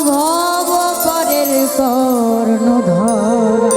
ভব পরের কর্ণ ধরা